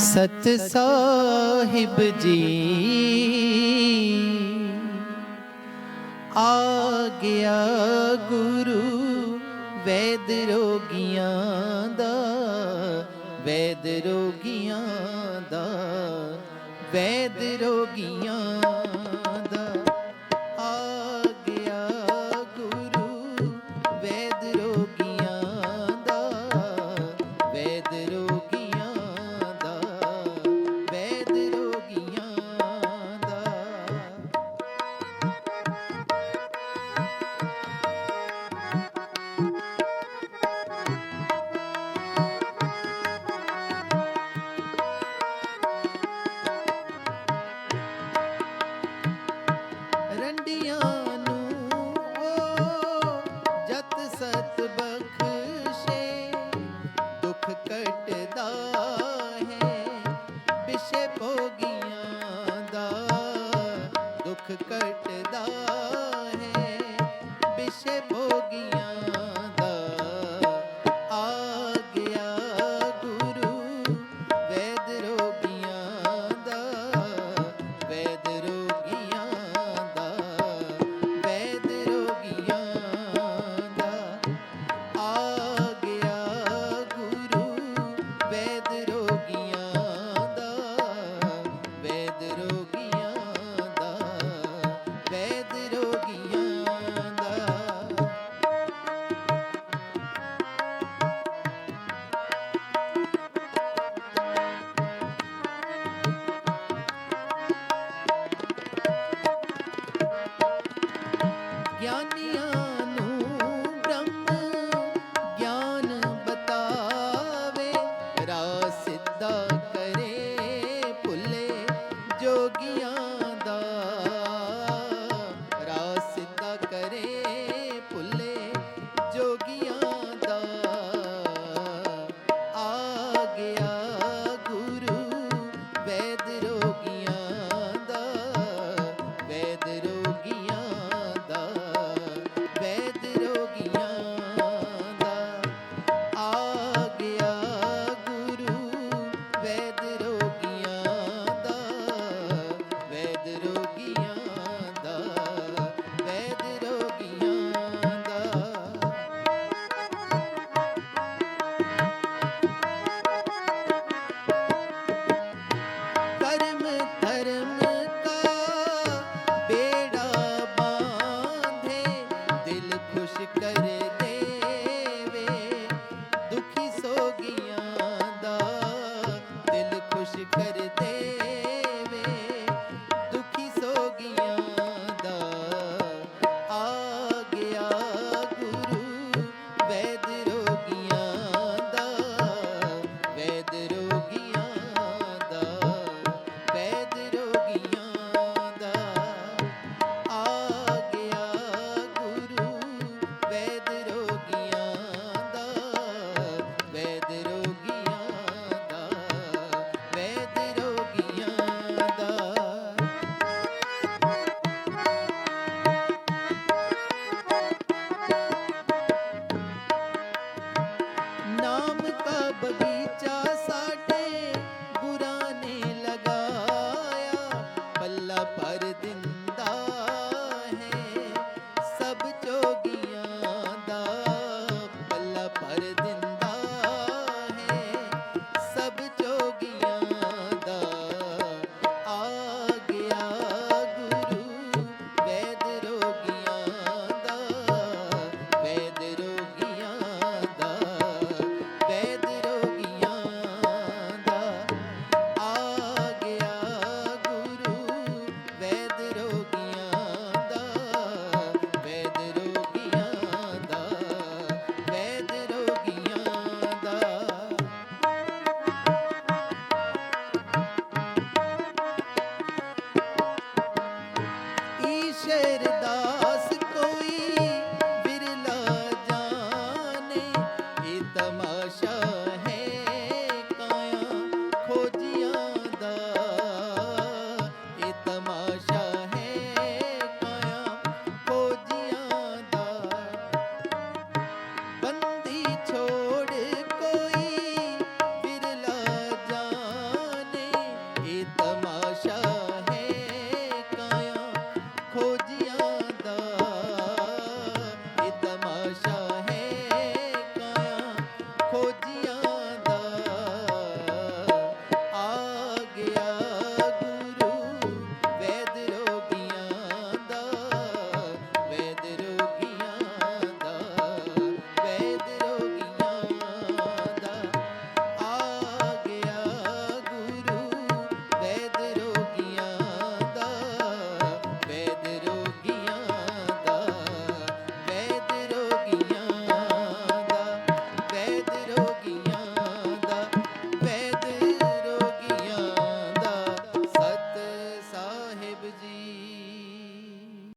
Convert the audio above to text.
ਸਤ ਸਾਹਿਬ ਜੀ। ਆ ਗਿਆ ਗੁਰੂ ਵੈਦ ਰੋਗੀਆਂ ਦਾ ਵੈਦ ਰੋਗੀਆਂ ਦਾ ਵੈਦ ਰੋਗੀਆਂ कट রোগিয়া I'm. কিসের